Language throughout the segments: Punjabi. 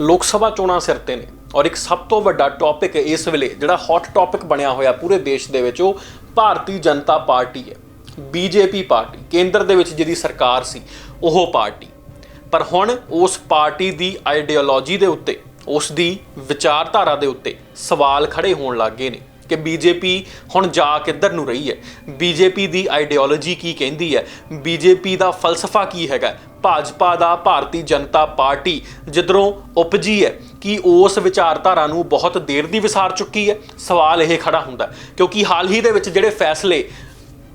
ਲੋਕ ਸਭਾ ਚੋਣਾਂ ਸਿਰ ਤੇ ਨੇ। ਔਰ ਇੱਕ ਸਭ ਤੋਂ ਵੱਡਾ ਟੌਪਿਕ ਇਸ ਵੇਲੇ ਜਿਹੜਾ ਹੌਟ ਟੌਪਿਕ ਬਣਿਆ ਹੋਇਆ ਪੂਰੇ ਦੇਸ਼ ਦੇ ਵਿੱਚ, ਉਹ ਭਾਰਤੀ ਜਨਤਾ ਪਾਰਟੀ ਹੈ। ਬੀਜੇਪੀ ਪਾਰਟੀ, ਕੇਂਦਰ ਦੇ ਵਿੱਚ ਜਿਹਦੀ ਸਰਕਾਰ ਸੀ, ਉਹ ਪਾਰਟੀ। ਪਰ ਹੁਣ ਉਸ ਪਾਰਟੀ ਦੀ ਆਈਡੀਓਲੋਜੀ ਦੇ ਉੱਤੇ, ਉਸ ਦੀ ਵਿਚਾਰਧਾਰਾ ਦੇ ਉੱਤੇ ਸਵਾਲ ਖੜੇ ਹੋਣ ਲੱਗ ਗਏ ਨੇ। ਕਿ ਬੀਜੇਪੀ ਹੁਣ ਜਾ ਕਿੱਧਰ ਨੂੰ ਰਹੀ ਹੈ? ਬੀਜੇਪੀ ਦੀ ਆਈਡੀਓਲੋਜੀ ਕੀ ਕਹਿੰਦੀ ਹੈ? ਬੀਜੇਪੀ ਦਾ ਫਲਸਫਾ ਕੀ ਹੈਗਾ? ਭਾਜਪਾ ਦਾ ਭਾਰਤੀ ਜਨਤਾ ਪਾਰਟੀ ਜਿੱਧਰੋਂ ਉਪਜੀ ਹੈ, ਕਿ ਉਸ ਵਿਚਾਰਧਾਰਾ ਨੂੰ ਬਹੁਤ ਦੇਰ ਦੀ ਵਿਸਾਰ ਚੁੱਕੀ ਹੈ? ਸਵਾਲ ਇਹ ਖੜਾ ਹੁੰਦਾ ਕਿਉਂਕਿ ਹਾਲ ਹੀ ਦੇ ਵਿੱਚ ਜਿਹੜੇ ਫੈਸਲੇ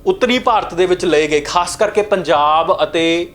ਉੱਤਰੀ ਭਾਰਤ ਦੇ ਵਿੱਚ ਲਏ ਗਏ, ਖਾਸ ਕਰਕੇ ਪੰਜਾਬ ਅਤੇ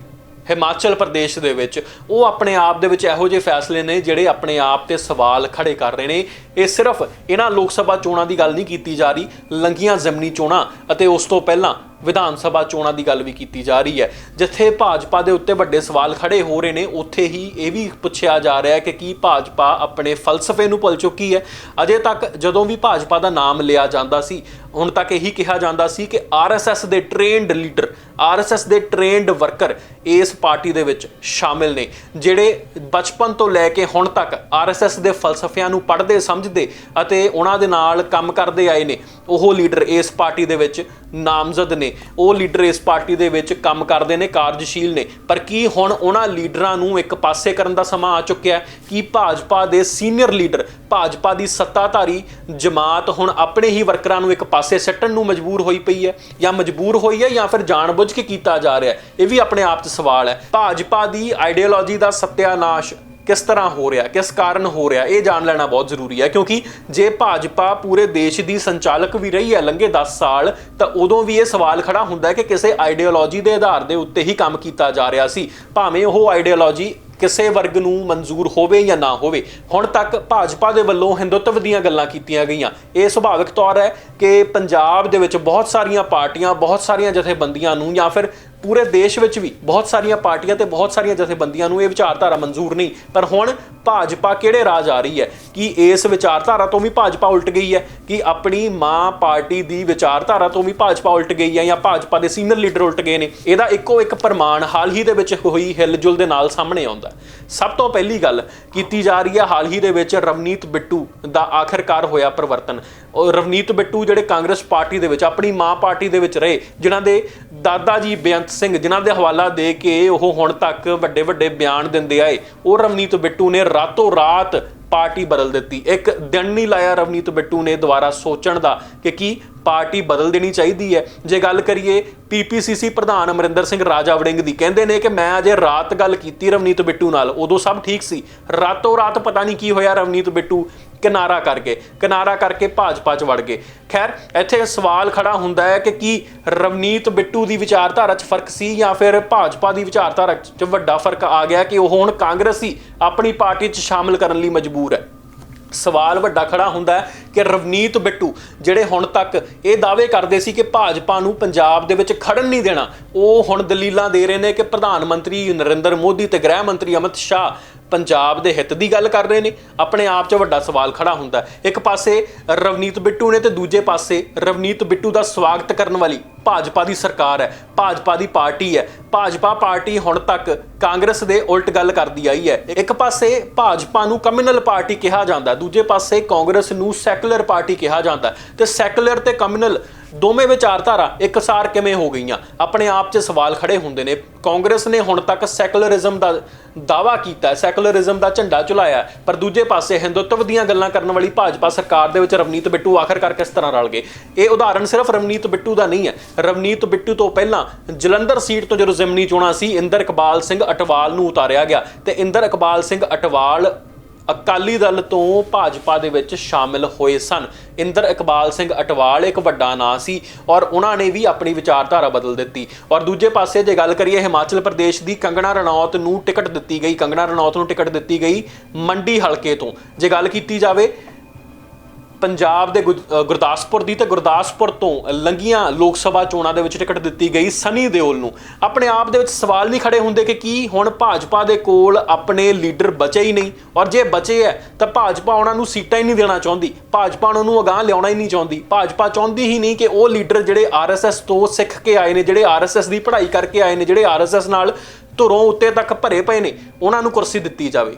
ਹਿਮਾਚਲ ਪ੍ਰਦੇਸ਼ ਦੇ ਵਿੱਚ। ਉਹ ਆਪਣੇ ਆਪ ਦੇ ਵਿੱਚ ਇਹੋ ਜਿਹੇ ਫੈਸਲੇ ਨੇ ਜਿਹੜੇ ਆਪਣੇ ਆਪ ਤੇ ਸਵਾਲ ਖੜੇ ਕਰ ਰਹੇ ਨੇ। ਇਹ ਸਿਰਫ ਇਹਨਾਂ ਲੋਕ ਸਭਾ ਚੋਣਾਂ ਦੀ ਗੱਲ ਨਹੀਂ ਕੀਤੀ ਜਾ ਰਹੀ। ਲੰਗੀਆਂ ਜ਼ਮਨੀ ਚੋਣਾਂ ਅਤੇ ਉਸ ਤੋਂ ਪਹਿਲਾਂ ਵਿਧਾਨ ਸਭਾ ਚੋਣਾਂ ਦੀ ਗੱਲ ਵੀ ਕੀਤੀ ਜਾ ਰਹੀ ਹੈ। ਜਿੱਥੇ ਭਾਜਪਾ ਦੇ ਉੱਤੇ ਵੱਡੇ ਸਵਾਲ ਖੜੇ ਹੋ ਰਹੇ ਨੇ, ਉੱਥੇ ਹੀ ਇਹ ਵੀ ਪੁੱਛਿਆ ਜਾ ਰਿਹਾ ਹੈ ਕਿ ਕੀ ਭਾਜਪਾ ਆਪਣੇ ਫਲਸਫੇ ਨੂੰ ਭੁੱਲ ਚੁੱਕੀ ਹੈ। ਅਜੇ ਤੱਕ ਜਦੋਂ ਵੀ ਭਾਜਪਾ ਦਾ ਨਾਮ ਲਿਆ ਜਾਂਦਾ ਸੀ, ਹੁਣ ਤੱਕ ਇਹੀ ਕਿਹਾ ਜਾਂਦਾ ਸੀ ਕਿ ਆਰਐਸਐਸ ਦੇ ਟ੍ਰੇਨਡ ਲੀਡਰ ਆਰਐਸਐਸ ਦੇ ਟ੍ਰੇਨਡ ਵਰਕਰ ਇਸ ਪਾਰਟੀ ਦੇ ਵਿੱਚ ਸ਼ਾਮਿਲ ਨੇ। ਜਿਹੜੇ ਬਚਪਨ ਤੋਂ ਲੈ ਕੇ ਹੁਣ ਤੱਕ ਆਰਐਸਐਸ ਦੇ ਫਲਸਫਿਆਂ ਨੂੰ ਪੜ੍ਹਦੇ, ਸਮਝਦੇ ਅਤੇ ਉਹਨਾਂ ਦੇ ਨਾਲ ਕੰਮ ਕਰਦੇ ਆਏ ਨੇ, ਉਹ ਲੀਡਰ ਇਸ ਪਾਰਟੀ ਦੇ ਵਿੱਚ ਨਾਮਜ਼ਦ ਨੇ। ਉਹ ਲੀਡਰ ਇਸ ਪਾਰਟੀ ਦੇ ਵਿੱਚ ਕੰਮ ਕਰਦੇ ਨੇ, ਕਾਰਜਸ਼ੀਲ ਨੇ। ਪਰ ਕੀ ਹੁਣ ਉਹਨਾਂ ਲੀਡਰਾਂ ਨੂੰ ਇੱਕ ਪਾਸੇ ਕਰਨ ਦਾ ਸਮਾਂ ਆ ਚੁੱਕਿਆ ਹੈ? ਕਿ ਭਾਜਪਾ ਦੇ ਸੀਨੀਅਰ ਲੀਡਰ, ਭਾਜਪਾ ਦੀ ਸੱਤਾਧਾਰੀ ਜਮਾਤ ਹੁਣ ਆਪਣੇ ਹੀ ਵਰਕਰਾਂ ਨੂੰ ਇੱਕ ਪਾਸੇ ਸੱਟਣ ਨੂੰ ਮਜਬੂਰ ਹੋਈ ਪਈ ਹੈ? ਜਾਂ ਮਜਬੂਰ ਹੋਈ ਹੈ ਜਾਂ ਫਿਰ ਜਾਣਬੁੱਝ ਕੇ ਕੀਤਾ ਜਾ ਰਿਹਾ ਹੈ? ਇਹ ਵੀ ਆਪਣੇ ਆਪ 'ਚ ਸਵਾਲ ਹੈ। ਭਾਜਪਾ ਦੀ ਆਈਡੀਓਲੋਜੀ ਦਾ ਸਤਿਆਨਾਸ਼ ਕਿਸ ਤਰ੍ਹਾਂ ਹੋ ਰਿਹਾ, ਕਿਸ ਕਾਰਨ ਹੋ ਰਿਹਾ, ਇਹ ਜਾਣ ਲੈਣਾ ਬਹੁਤ ਜ਼ਰੂਰੀ ਹੈ, ਕਿਉਂਕਿ ਜੇ ਭਾਜਪਾ ਪੂਰੇ ਦੇਸ਼ ਦੀ ਸੰਚਾਲਕ ਵੀ ਰਹੀ ਹੈ ਲੰਘੇ 10 ਸਾਲ, ਤਾਂ ਉਦੋਂ ਵੀ ਇਹ ਸਵਾਲ ਖੜਾ ਹੁੰਦਾ ਹੈ ਕਿ ਕਿਸੇ ਆਈਡੀਓਲੋਜੀ ਦੇ ਆਧਾਰ ਦੇ ਉੱਤੇ ਹੀ ਕੰਮ ਕੀਤਾ ਜਾ ਰਿਹਾ ਸੀ। ਭਾਵੇਂ ਉਹ ਆਈਡੀਓਲੋਜੀ ਕਿਸੇ ਵਰਗ ਨੂੰ ਮਨਜ਼ੂਰ ਹੋਵੇ ਜਾਂ ਨਾ ਹੋਵੇ, ਹੁਣ ਤੱਕ ਭਾਜਪਾ ਦੇ ਵੱਲੋਂ ਹਿੰਦੁੱਤਵ ਦੀਆਂ ਗੱਲਾਂ ਕੀਤੀਆਂ ਗਈਆਂ। ਇਹ ਸੁਭਾਵਿਕ ਤੌਰ ਹੈ ਕਿ ਪੰਜਾਬ ਦੇ ਵਿੱਚ ਬਹੁਤ ਸਾਰੀਆਂ ਪਾਰਟੀਆਂ, ਬਹੁਤ ਸਾਰੀਆਂ ਜਥੇਬੰਦੀਆਂ ਨੂੰ ਜਾਂ ਫਿਰ ਪੂਰੇ ਦੇਸ਼ ਵਿੱਚ ਵੀ ਬਹੁਤ ਸਾਰੀਆਂ ਪਾਰਟੀਆਂ ਤੇ ਬਹੁਤ ਸਾਰੀਆਂ ਜਥੇਬੰਦੀਆਂ ਨੂੰ ਇਹ ਵਿਚਾਰਧਾਰਾ ਮਨਜ਼ੂਰ ਨਹੀਂ। ਪਰ ਹੁਣ ਭਾਜਪਾ ਕਿਹੜੇ ਰਾਜ ਆ ਰਹੀ ਹੈ? ਕਿ ਇਸ ਵਿਚਾਰਧਾਰਾ ਤੋਂ ਵੀ ਭਾਜਪਾ ਉਲਟ ਗਈ ਹੈ? ਕਿ ਆਪਣੀ ਮਾਂ ਪਾਰਟੀ ਦੀ ਵਿਚਾਰਧਾਰਾ ਤੋਂ ਵੀ ਭਾਜਪਾ ਉਲਟ ਗਈ ਹੈ ਜਾਂ ਭਾਜਪਾ ਦੇ ਸੀਨੀਅਰ ਲੀਡਰ ਉਲਟ ਗਏ ਨੇ? ਇਹਦਾ ਇੱਕੋ ਇੱਕ ਪ੍ਰਮਾਣ ਹਾਲ ਹੀ ਦੇ ਵਿੱਚ ਹੋਈ ਹਿਲਜੁਲ ਦੇ ਨਾਲ ਸਾਹਮਣੇ ਆਉਂਦਾ ਸਭ ਤੋਂ ਪਹਿਲੀ ਗੱਲ ਕੀਤੀ ਜਾ ਰਹੀ ਹੈ ਹਾਲ ਹੀ ਦੇ ਵਿੱਚ ਰਵਨੀਤ ਬਿੱਟੂ ਦਾ ਆਖਰਕਾਰ ਹੋਇਆ ਪਰਿਵਰਤਨ। ਰਵਨੀਤ ਬਿੱਟੂ ਜਿਹੜੇ ਕਾਂਗਰਸ ਪਾਰਟੀ ਦੇ ਵਿੱਚ, ਆਪਣੀ ਮਾਂ ਪਾਰਟੀ ਦੇ ਵਿੱਚ ਰਹੇ, ਜਿਨ੍ਹਾਂ ਦੇ ਦਾਦਾ ਜੀ ਬੇਅੰਤ ਸਿੰਘ, ਜਿਨ੍ਹਾਂ ਦੇ ਹਵਾਲਾ ਦੇ ਕੇ ਉਹ ਹੁਣ ਤੱਕ ਵੱਡੇ ਵੱਡੇ ਬਿਆਨ ਦਿੰਦੇ ਆਏ। ਉਹ ਰਵਨੀਤ ਬਿੱਟੂ ਨੇ ਰਾਤੋਂ ਰਾਤ ਪਾਰਟੀ ਬਦਲ ਦਿੱਤੀ। ਇੱਕ ਦਿਨ ਨਹੀਂ ਲਾਇਆ ਰਵਨੀਤ ਬਿੱਟੂ ਨੇ ਦੁਬਾਰਾ ਸੋਚਣ ਦਾ ਕਿ ਕੀ ਪਾਰਟੀ ਬਦਲ ਦੇਣੀ ਚਾਹੀਦੀ ਹੈ। ਜੇ ਗੱਲ ਕਰੀਏ ਪੀਪੀਸੀਸੀ ਪ੍ਰਧਾਨ ਅਮਰਿੰਦਰ ਸਿੰਘ ਰਾਜਾ ਵੜਿੰਗ ਦੀ, ਕਹਿੰਦੇ ਨੇ ਕਿ ਮੈਂ ਅਜੇ ਰਾਤ ਗੱਲ ਕੀਤੀ ਰਵਨੀਤ ਬਿੱਟੂ ਨਾਲ, ਉਦੋਂ ਸਭ ਠੀਕ ਸੀ। ਰਾਤੋਂ ਰਾਤ ਪਤਾ ਨਹੀਂ ਕੀ ਹੋਇਆ ਰਵਨੀਤ ਬਿੱਟੂ। ਕਿਨਾਰਾ ਕਰਕੇ ਕਿਨਾਰਾ ਕਰਕੇ ਭਾਜਪਾ 'ਚ ਵੜ ਗਏ। ਖੈਰ, ਇੱਥੇ ਸਵਾਲ ਖੜਾ ਹੁੰਦਾ ਹੈ ਕਿ ਕੀ ਰਵਨੀਤ ਬਿੱਟੂ ਦੀ ਵਿਚਾਰਧਾਰਾ 'ਚ ਫ਼ਰਕ ਸੀ ਜਾਂ ਫਿਰ ਭਾਜਪਾ ਦੀ ਵਿਚਾਰਧਾਰਾ 'ਚ ਵੱਡਾ ਫ਼ਰਕ ਆ ਗਿਆ ਕਿ ਉਹ ਹੁਣ ਕਾਂਗਰਸੀ ਆਪਣੀ ਪਾਰਟੀ 'ਚ ਸ਼ਾਮਲ ਕਰਨ ਲਈ ਮਜਬੂਰ ਹੈ? ਸਵਾਲ ਵੱਡਾ ਖੜਾ ਹੁੰਦਾ ਹੈ ਕਿ ਰਵਨੀਤ ਬਿੱਟੂ ਜਿਹੜੇ ਹੁਣ ਤੱਕ ਇਹ ਦਾਅਵੇ ਕਰਦੇ ਸੀ ਕਿ ਭਾਜਪਾ ਨੂੰ ਪੰਜਾਬ ਦੇ ਵਿੱਚ ਖੜਨ ਨਹੀਂ ਦੇਣਾ, ਉਹ ਹੁਣ ਦਲੀਲਾਂ ਦੇ ਰਹੇ ਨੇ ਕਿ ਪ੍ਰਧਾਨ ਮੰਤਰੀ ਨਰਿੰਦਰ ਮੋਦੀ ਤੇ ਗ੍ਰਹਿ ਮੰਤਰੀ ਅਮਿਤ ਸ਼ਾਹ ਪੰਜਾਬ ਦੇ ਹਿੱਤ ਦੀ ਗੱਲ ਕਰ ਰਹੇ ਨੇ। ਆਪਣੇ ਆਪ 'ਚ ਵੱਡਾ ਸਵਾਲ ਖੜਾ ਹੁੰਦਾ ਇੱਕ ਪਾਸੇ ਰਵਨੀਤ ਬਿੱਟੂ ਨੇ ਤੇ ਦੂਜੇ ਪਾਸੇ ਰਵਨੀਤ ਬਿੱਟੂ ਦਾ ਸਵਾਗਤ ਕਰਨ ਵਾਲੀ ਭਾਜਪਾ ਦੀ ਸਰਕਾਰ ਹੈ। ਭਾਜਪਾ ਦੀ ਪਾਰਟੀ ਹੈ। ਭਾਜਪਾ ਪਾਰਟੀ ਹੁਣ ਤੱਕ ਕਾਂਗਰਸ ਦੇ ਉਲਟ ਗੱਲ ਕਰਦੀ ਆਈ ਹੈ। ਇੱਕ ਪਾਸੇ ਭਾਜਪਾ ਨੂੰ ਕਮਿਊਨਲ ਪਾਰਟੀ ਕਿਹਾ ਜਾਂਦਾ ਦੂਜੇ ਪਾਸੇ ਕਾਂਗਰਸ ਨੂੰ ਸੈਕੂਲਰ ਪਾਰਟੀ ਕਿਹਾ ਜਾਂਦਾ ਹੈ। ਤੇ ਸੈਕੂਲਰ ਤੇ ਕਮਿਊਨਲ ਦੋਵੇਂ ਵਿਚਾਰਧਾਰਾ ਇੱਕਸਾਰ ਕਿਵੇਂ ਹੋ ਗਈਆਂ? ਆਪਣੇ ਆਪ 'ਚ ਸਵਾਲ ਖੜੇ ਹੁੰਦੇ ਨੇ। ਕਾਂਗਰਸ ਨੇ ਹੁਣ ਤੱਕ ਸੈਕੂਲਰਿਜ਼ਮ ਦਾ ਦਾਵਾ ਕੀਤਾ, ਸੈਕੂਲਰਿਜ਼ਮ ਦਾ ਝੰਡਾ ਝੁਲਾਇਆ ਪਰ ਦੂਜੇ ਪਾਸੇ ਹਿੰਦੁੱਤਵ ਦੀਆਂ ਗੱਲਾਂ ਕਰਨ ਵਾਲੀ ਭਾਜਪਾ ਸਰਕਾਰ ਦੇ ਵਿੱਚ ਰਵਨੀਤ ਬਿੱਟੂ ਆਖਰਕਾਰ ਕਿਸ ਤਰ੍ਹਾਂ ਰਲ ਗਏ। ਇਹ ਉਦਾਹਰਣ ਸਿਰਫ ਰਵਨੀਤ ਬਿੱਟੂ ਦਾ ਨਹੀਂ ਹੈ। ਰਵਨੀਤ ਬਿੱਟੂ ਤੋਂ ਪਹਿਲਾਂ ਜਲੰਧਰ ਸੀਟ ਤੋਂ ਜਦੋਂ ਜ਼ਿਮਨੀ ਚੋਣਾਂ ਸੀ, ਇੰਦਰ ਇਕਬਾਲ ਸਿੰਘ ਅਟਵਾਲ ਨੂੰ ਉਤਾਰਿਆ ਗਿਆ ਤੇ ਇੰਦਰ ਇਕਬਾਲ ਸਿੰਘ ਅਟਵਾਲ ਅਕਾਲੀ ਦਲ ਤੋਂ ਭਾਜਪਾ ਦੇ ਵਿੱਚ ਸ਼ਾਮਿਲ ਹੋਏ ਸਨ। ਇੰਦਰ ਇਕਬਾਲ ਸਿੰਘ ਅਟਵਾਲ ਇੱਕ ਵੱਡਾ ਨਾਂ ਸੀ ਔਰ ਉਹਨਾਂ ਨੇ ਵੀ ਆਪਣੀ ਵਿਚਾਰਧਾਰਾ ਬਦਲ ਦਿੱਤੀ। ਔਰ ਦੂਜੇ ਪਾਸੇ ਜੇ ਗੱਲ ਕਰੀਏ ਹਿਮਾਚਲ ਪ੍ਰਦੇਸ਼ ਦੀ, ਕੰਗਣਾ ਰਣੌਤ ਨੂੰ ਟਿਕਟ ਦਿੱਤੀ ਗਈ। ਕੰਗਣਾ ਰਣੌਤ ਨੂੰ ਟਿਕਟ ਦਿੱਤੀ ਗਈ ਮੰਡੀ ਹਲਕੇ ਤੋਂ। ਜੇ ਗੱਲ ਕੀਤੀ ਜਾਵੇ ਪੰਜਾਬ ਦੇ ਗੁਜ- ਗੁਰਦਾਸਪੁਰ ਦੀ ਤੇ ਗੁਰਦਾਸਪੁਰ ਤੋਂ ਲੰਗੀਆਂ ਲੋਕ ਸਭਾ ਚੋਣਾਂ ਦੇ ਵਿੱਚ ਟਿਕਟ ਦਿੱਤੀ ਗਈ ਸਨੀ ਦਿਓਲ ਨੂੰ। ਆਪਣੇ ਆਪ ਦੇ ਵਿੱਚ ਸਵਾਲ ਨਹੀਂ ਖੜੇ ਹੁੰਦੇ ਕਿ ਕੀ ਹੁਣ ਭਾਜਪਾ ਦੇ ਕੋਲ ਆਪਣੇ ਲੀਡਰ ਬਚੇ ਹੀ ਨਹੀਂ? ਔਰ ਜੇ ਬਚੇ ਹੈ ਤਾਂ ਭਾਜਪਾ ਉਹਨਾਂ ਨੂੰ ਸੀਟਾਂ ਹੀ ਨਹੀਂ ਦੇਣਾ ਚਾਹੁੰਦੀ। ਭਾਜਪਾ ਉਹਨਾਂ ਨੂੰ ਅਗਾਹ ਲਿਆਉਣਾ ਹੀ ਨਹੀਂ ਚਾਹੁੰਦੀ। ਭਾਜਪਾ ਚਾਹੁੰਦੀ ਹੀ ਨਹੀਂ ਕਿ ਉਹ ਲੀਡਰ ਜਿਹੜੇ ਆਰਐਸਐਸ ਤੋਂ ਸਿੱਖ ਕੇ ਆਏ ਨੇ, ਜਿਹੜੇ ਆਰਐਸਐਸ ਦੀ ਪੜ੍ਹਾਈ ਕਰਕੇ ਆਏ ਨੇ, ਜਿਹੜੇ ਆਰਐਸਐਸ ਨਾਲ ਧੁਰੋਂ ਉੱਤੇ ਤੱਕ ਭਰੇ ਪਏ ਨੇ, ਉਹਨਾਂ ਨੂੰ ਕੁਰਸੀ ਦਿੱਤੀ ਜਾਵੇ।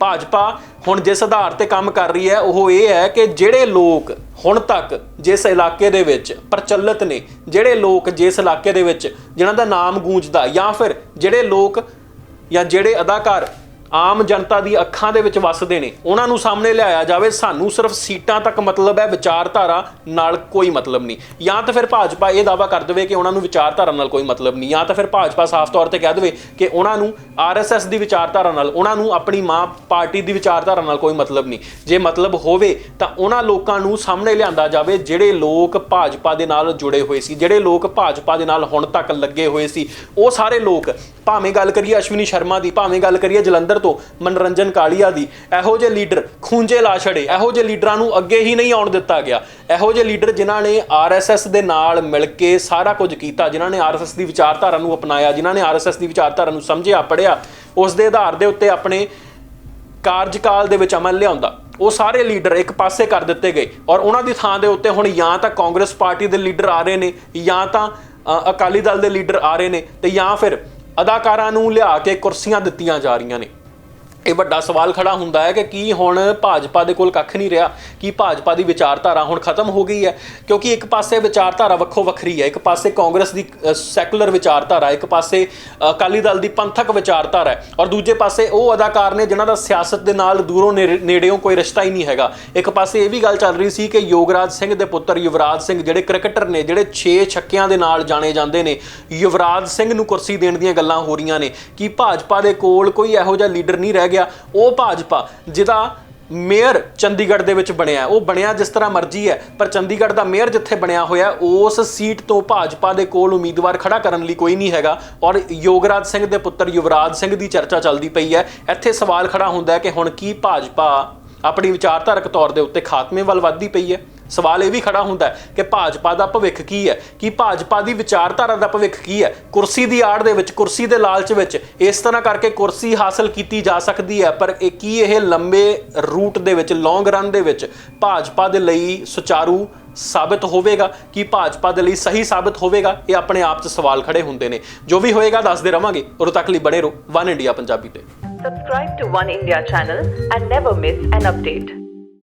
ਭਾਜਪਾ ਹੁਣ ਜਿਸ ਆਧਾਰ ਤੇ ਕੰਮ ਕਰ ਰਹੀ ਹੈ, ਉਹ ਇਹ ਹੈ ਕਿ ਜਿਹੜੇ ਲੋਕ ਹੁਣ ਤੱਕ ਜਿਸ ਇਲਾਕੇ ਦੇ ਵਿੱਚ ਪ੍ਰਚਲਿਤ ਨੇ, ਜਿਹੜੇ ਲੋਕ ਜਿਸ ਇਲਾਕੇ ਦੇ ਵਿੱਚ, ਜਿਨ੍ਹਾਂ ਦਾ ਨਾਮ ਗੂੰਜਦਾ ਜਾਂ ਫਿਰ ਜਿਹੜੇ ਲੋਕ ਜਾਂ ਜਿਹੜੇ ਅਦਾਕਾਰ ਆਮ ਜਨਤਾ ਦੀ ਅੱਖਾਂ ਦੇ ਵਿੱਚ ਵੱਸਦੇ ਨੇ। ਉਹਨਾਂ ਨੂੰ ਸਾਹਮਣੇ ਲਿਆਇਆ ਜਾਵੇ, ਸਾਨੂੰ ਸਿਰਫ ਸੀਟਾਂ ਤੱਕ ਮਤਲਬ ਹੈ ਵਿਚਾਰਧਾਰਾ ਨਾਲ ਕੋਈ ਮਤਲਬ ਨਹੀਂ। ਜਾਂ ਤਾਂ ਫਿਰ ਭਾਜਪਾ ਇਹ ਦਾਵਾ ਕਰ ਦੇਵੇ ਕਿ ਉਹਨਾਂ ਨੂੰ ਵਿਚਾਰਧਾਰਾ ਨਾਲ ਕੋਈ ਮਤਲਬ ਨਹੀਂ। ਜਾਂ ਤਾਂ ਫਿਰ ਭਾਜਪਾ ਸਾਫ਼ ਤੌਰ ਤੇ ਕਹਿ ਦੇਵੇ ਕਿ ਉਹਨਾਂ ਨੂੰ ਆਰਐਸਐਸ ਦੀ ਵਿਚਾਰਧਾਰਾ ਨਾਲ, ਉਹਨਾਂ ਨੂੰ ਆਪਣੀ ਮਾਂ ਪਾਰਟੀ ਦੀ ਵਿਚਾਰਧਾਰਾ ਨਾਲ ਕੋਈ ਮਤਲਬ ਨਹੀਂ। ਜੇ ਮਤਲਬ ਹੋਵੇ ਤਾਂ ਉਹਨਾਂ ਲੋਕਾਂ ਨੂੰ ਸਾਹਮਣੇ ਲਿਆਂਦਾ ਜਾਵੇ ਜਿਹੜੇ ਲੋਕ ਭਾਜਪਾ ਦੇ ਨਾਲ ਜੁੜੇ ਹੋਏ ਸੀ, ਜਿਹੜੇ ਲੋਕ ਭਾਜਪਾ ਦੇ ਨਾਲ ਹੁਣ ਤੱਕ ਲੱਗੇ ਹੋਏ ਸੀ। ਉਹ ਸਾਰੇ ਲੋਕ, ਭਾਵੇਂ ਗੱਲ ਕਰੀਏ ਅਸ਼ਵਨੀ ਸ਼ਰਮਾ ਦੀ, ਭਾਵੇਂ ਗੱਲ ਕਰੀਏ ਜਲੰਧਰ ਤੋਂ ਮਨੋਰੰਜਨ ਕਾਲੀਆ ਦੀ। ਇਹੋ ਜਿਹੇ ਲੀਡਰ ਖੂੰਜੇ ਲਾ ਛੜੇ। ਇਹੋ ਜਿਹੇ ਲੀਡਰਾਂ ਨੂੰ ਅੱਗੇ ਹੀ ਨਹੀਂ ਆਉਣ ਦਿੱਤਾ ਗਿਆ। ਇਹੋ ਜਿਹੇ ਲੀਡਰ ਜਿਨ੍ਹਾਂ ਨੇ ਆਰਐਸਐਸ ਦੇ ਨਾਲ ਮਿਲ ਕੇ ਸਾਰਾ ਕੁਝ ਕੀਤਾ, ਜਿਨ੍ਹਾਂ ਨੇ ਆਰਐਸਐਸ ਦੀ ਵਿਚਾਰਧਾਰਾ ਨੂੰ ਅਪਣਾਇਆ, ਜਿਨ੍ਹਾਂ ਨੇ ਆਰਐਸਐਸ ਦੀ ਵਿਚਾਰਧਾਰਾ ਨੂੰ ਸਮਝਿਆ ਪੜਿਆ ਉਸ ਦੇ ਆਧਾਰ ਦੇ ਉੱਤੇ ਆਪਣੇ ਕਾਰਜਕਾਲ ਦੇ ਵਿੱਚ ਅਮਲ ਲਿਆਉਂਦਾ। ਉਹ ਸਾਰੇ ਲੀਡਰ ਇੱਕ ਪਾਸੇ ਕਰ ਦਿੱਤੇ ਗਏ ਔਰ ਉਹਨਾਂ ਦੀ ਥਾਂ ਦੇ ਉੱਤੇ ਹੁਣ ਜਾਂ ਤਾਂ ਕਾਂਗਰਸ ਪਾਰਟੀ ਦੇ ਲੀਡਰ ਆ ਰਹੇ ਨੇ, ਜਾਂ ਤਾਂ ਅਕਾਲੀ ਦਲ ਦੇ ਲੀਡਰ ਆ ਰਹੇ ਨੇ ਤੇ ਜਾਂ ਫਿਰ ਅਦਾਕਾਰਾਂ ਨੂੰ ਲਿਆ ਕੇ ਕੁਰਸੀਆਂ ਦਿੱਤੀਆਂ ਜਾ ਰਹੀਆਂ ਨੇ। ਇਹ ਵੱਡਾ ਸਵਾਲ ਖੜਾ ਹੁੰਦਾ ਹੈ ਕਿ ਕੀ ਹੁਣ ਭਾਜਪਾ ਦੇ ਕੋਲ ਕੱਖ ਨਹੀਂ ਰਿਹਾ? ਕੀ ਭਾਜਪਾ ਦੀ ਵਿਚਾਰਧਾਰਾ ਹੁਣ ਖਤਮ ਹੋ ਗਈ ਹੈ? ਕਿਉਂਕਿ ਇੱਕ ਪਾਸੇ ਵਿਚਾਰਧਾਰਾ ਵੱਖੋ ਵੱਖਰੀ ਹੈ, ਇੱਕ ਪਾਸੇ ਕਾਂਗਰਸ ਦੀ ਸੈਕੂਲਰ ਵਿਚਾਰਧਾਰਾ, ਇੱਕ ਪਾਸੇ ਅਕਾਲੀ ਦਲ ਦੀ ਪੰਥਕ ਵਿਚਾਰਧਾਰਾ ਹੈ ਔਰ ਦੂਜੇ ਪਾਸੇ ਉਹ ਅਦਾਕਾਰ ਨੇ ਜਿਨ੍ਹਾਂ ਦਾ ਸਿਆਸਤ ਦੇ ਨਾਲ ਦੂਰੋਂ ਨੇੜੇ- ਨੇੜਿਓਂ ਕੋਈ ਰਿਸ਼ਤਾ ਹੀ ਨਹੀਂ ਹੈਗਾ। ਇੱਕ ਪਾਸੇ ਇਹ ਵੀ ਗੱਲ ਚੱਲ ਰਹੀ ਸੀ ਕਿ ਯੋਗਰਾਜ ਸਿੰਘ ਦੇ ਪੁੱਤਰ ਯੁਵਰਾਜ ਸਿੰਘ ਜਿਹੜੇ ਕ੍ਰਿਕਟਰ ਨੇ, ਜਿਹੜੇ 6 ਛੱਕਿਆਂ ਦੇ ਨਾਲ ਜਾਣੇ ਜਾਂਦੇ ਨੇ, ਯੁਵਰਾਜ ਸਿੰਘ ਨੂੰ ਕੁਰਸੀ ਦੇਣ ਦੀਆਂ ਗੱਲਾਂ ਹੋ ਰਹੀਆਂ ਨੇ। ਕਿ ਭਾਜਪਾ ਦੇ ਕੋਲ ਕੋਈ ਇਹੋ ਜਿਹਾ ਲੀਡਰ ਨਹੀਂ ਰਹਿ ਗਿਆ। ਉਹ ਭਾਜਪਾ, ਜਿਹਦਾ ਮੇਅਰ ਚੰਡੀਗੜ੍ਹ ਦੇ ਵਿੱਚ ਬਣਿਆ ਉਹ ਬਣਿਆ ਜਿਸ ਤਰ੍ਹਾਂ ਮਰਜ਼ੀ ਹੈ, ਪਰ ਚੰਡੀਗੜ੍ਹ ਦਾ ਮੇਅਰ ਜਿੱਥੇ ਬਣਿਆ ਹੋਇਆ, ਉਸ ਸੀਟ ਤੋਂ ਭਾਜਪਾ ਦੇ ਕੋਲ ਉਮੀਦਵਾਰ ਖੜਾ ਕਰਨ ਲਈ ਕੋਈ ਨਹੀਂ ਹੈਗਾ। ਔਰ ਯੋਗਰਾਜ ਸਿੰਘ ਦੇ ਪੁੱਤਰ ਯੁਵਰਾਜ ਸਿੰਘ ਦੀ ਚਰਚਾ ਚੱਲਦੀ ਪਈ ਹੈ। ਇੱਥੇ ਸਵਾਲ ਖੜਾ ਹੁੰਦਾ ਹੈ ਕਿ ਹੁਣ ਕੀ ਭਾਜਪਾ ਆਪਣੀ ਵਿਚਾਰਧਾਰਕ ਤੌਰ ਦੇ ਉੱਤੇ ਖਾਤਮੇ ਵੱਲ ਵੱਧਦੀ ਪਈ ਹੈ? ਸਵਾਲ ਇਹ ਵੀ ਖੜਾ ਹੁੰਦਾ ਹੈ ਕਿ ਭਾਜਪਾ ਦਾ ਭਵਿੱਖ ਕੀ ਹੈ? ਕਿ ਭਾਜਪਾ ਦੀ ਵਿਚਾਰਧਾਰਾ ਦਾ ਭਵਿੱਖ ਕੀ ਹੈ? ਕੁਰਸੀ ਦੀ ਆੜ ਦੇ ਵਿੱਚ, ਕੁਰਸੀ ਦੇ ਲਾਲਚ ਵਿੱਚ ਇਸ ਤਰ੍ਹਾਂ ਕਰਕੇ ਕੁਰਸੀ ਹਾਸਲ ਕੀਤੀ ਜਾ ਸਕਦੀ ਹੈ, ਪਰ ਇਹ ਕੀ ਇਹ ਲੰਬੇ ਰੂਟ ਦੇ ਵਿੱਚ ਲੌਂਗ ਰਨ ਦੇ ਵਿੱਚ ਭਾਜਪਾ ਦੇ ਲਈ ਸੁਚਾਰੂ ਸਾਬਤ ਹੋਵੇਗਾ? ਕਿ ਭਾਜਪਾ ਦੇ ਲਈ ਸਹੀ ਸਾਬਤ ਹੋਵੇਗਾ? ਇਹ ਆਪਣੇ ਆਪ 'ਚ ਸਵਾਲ ਖੜੇ ਹੁੰਦੇ ਨੇ। ਜੋ ਵੀ ਹੋਏਗਾ, ਦੱਸਦੇ ਰਵਾਂਗੇ। ਉਦੋਂ ਤੱਕ ਲਈ ਬਣੇ ਰਹੋ। ਵਨ ਇੰਡੀਆ ਪੰਜਾਬੀ ਤੇ। Subscribe to One India channel and never miss an update.